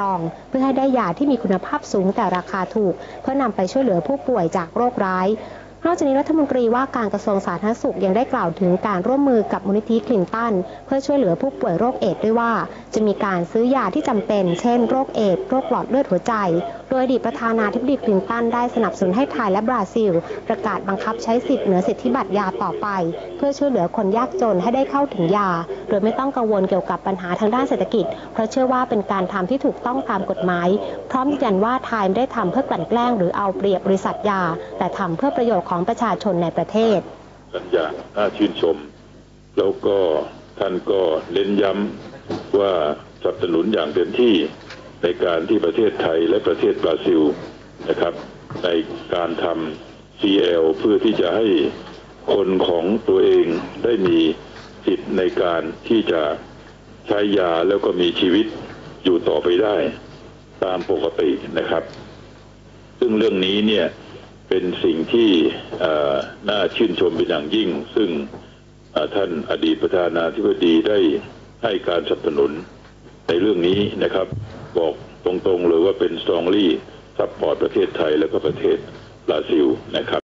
รอง เพื่อให้ได้ยาที่มีคุณภาพสูงแต่ราคาถูก เพื่อนำไปช่วยเหลือผู้ป่วยจากโรคร้ายนอกจากนี้รัฐมนตรีว่าการกระทรวงสาธารณสุขยังได้กล่าวถึงการร่วมมือกับมูลนิธิคลินตันเพื่อช่วยเหลือผู้ป่วยโรคเอดส์ด้วยว่า จะมีการซื้อยาที่จำเป็น เช่น โรคเอดส์โรคหลอดเลือดหัวใจ ดยอดีตประธานาธิบดีคลินตันได้สนับสนุนให้ไทยและบราซิล ประกาศบังคับใช้สิทธิ์เหนือสิทธิบัตรยาต่อไป เพื่อช่วยเหลือคนยากจนให้ได้เข้าถึงยา โดยไม่ต้องกังวลเกี่ยวกับปัญหาทางด้านเศรษฐกิจ เพราะเชื่อว่าเป็นการทำที่ถูกต้องตามกฎหมาย พร้อมยืนยันว่าไทยไม่ได้ทำเพื่อกลั่นแกล้งหรือเอาเปรียบบริษัทยา แต่ทำเพื่อประโยชน์ของประชาชนในประเทศกันอย่างน่าชื่นชม แล้วก็ท่านก็เน้นย้ำว่าสนับสนุนอย่างเต็มที่ ในการที่ประเทศไทยและประเทศบราซิลนะครับ ในการทำ CL เพื่อที่จะให้คนของตัวเองได้มีสิทธิ์ในการที่จะใช้ยาแล้วก็มีชีวิตอยู่ต่อไปได้ตามปกตินะครับ ซึ่งเรื่องนี้เนี่ยเป็นสิ่งที่น่าชื่นชมเป็นอย่างยิ่ง ซึ่งท่านอดีตประธานาธิบดีได้ให้การสนับสนุน เรื่องนี้นะครับ บอกตรงๆเลยว่าเป็นสตรองลี่ซัพพอร์ตประเทศไทยแล้วก็ประเทศบราซิลนะครับ